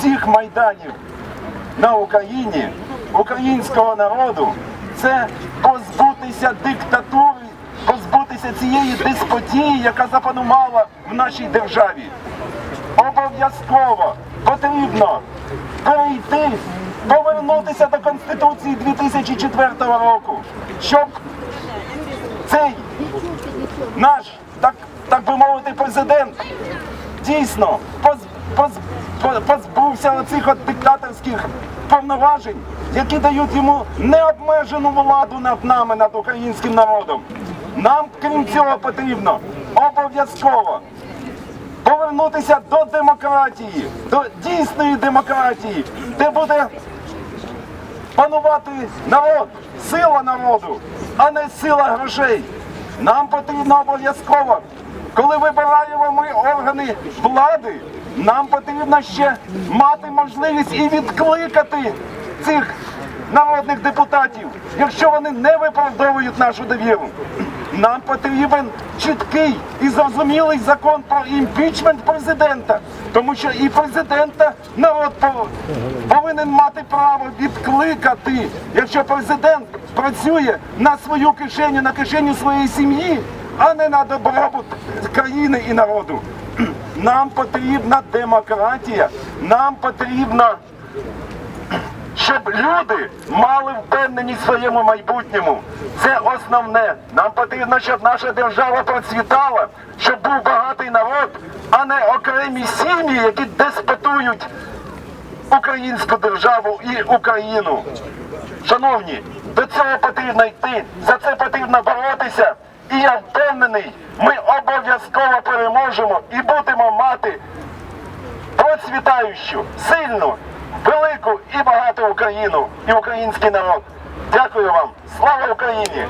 усіх майданів на Україні, українського народу, це позбутися диктатури, позбутися цієї деспотії, яка запанувала в нашій державі. Обов'язково потрібно перейти, повернутися до Конституції 2004 року, щоб цей наш, так, так би мовити, президент дійсно поз, поз, по- позбувся оцих от диктаторських повноважень, які дають йому необмежену владу над нами, над українським народом. Нам, крім цього, потрібно обов'язково повернутися до демократії, до дійсної демократії, де буде панувати народ, сила народу, а не сила грошей. Нам потрібно обов'язково, коли вибираємо ми органи влади, нам потрібно ще мати можливість і відкликати цих народних депутатів, якщо вони не виправдовують нашу довіру. Нам потрібен чіткий і зрозумілий закон про імпічмент президента, тому що і президента народ повинен мати право відкликати, якщо президент працює на свою кишеню, на кишеню своєї сім'ї, а не на добробут країни і народу. Нам потрібна демократія, нам потрібна щоб люди мали впевненість в своєму майбутньому. Це основне. Нам потрібно, щоб наша держава процвітала, щоб був багатий народ, а не окремі сім'ї, які деспотують українську державу і Україну. Шановні, до цього потрібно йти, за це потрібно боротися. І я впевнений, ми обов'язково переможемо і будемо мати процвітаючу, сильну, велику і багату Україну і український народ. Дякую вам. Слава Україні!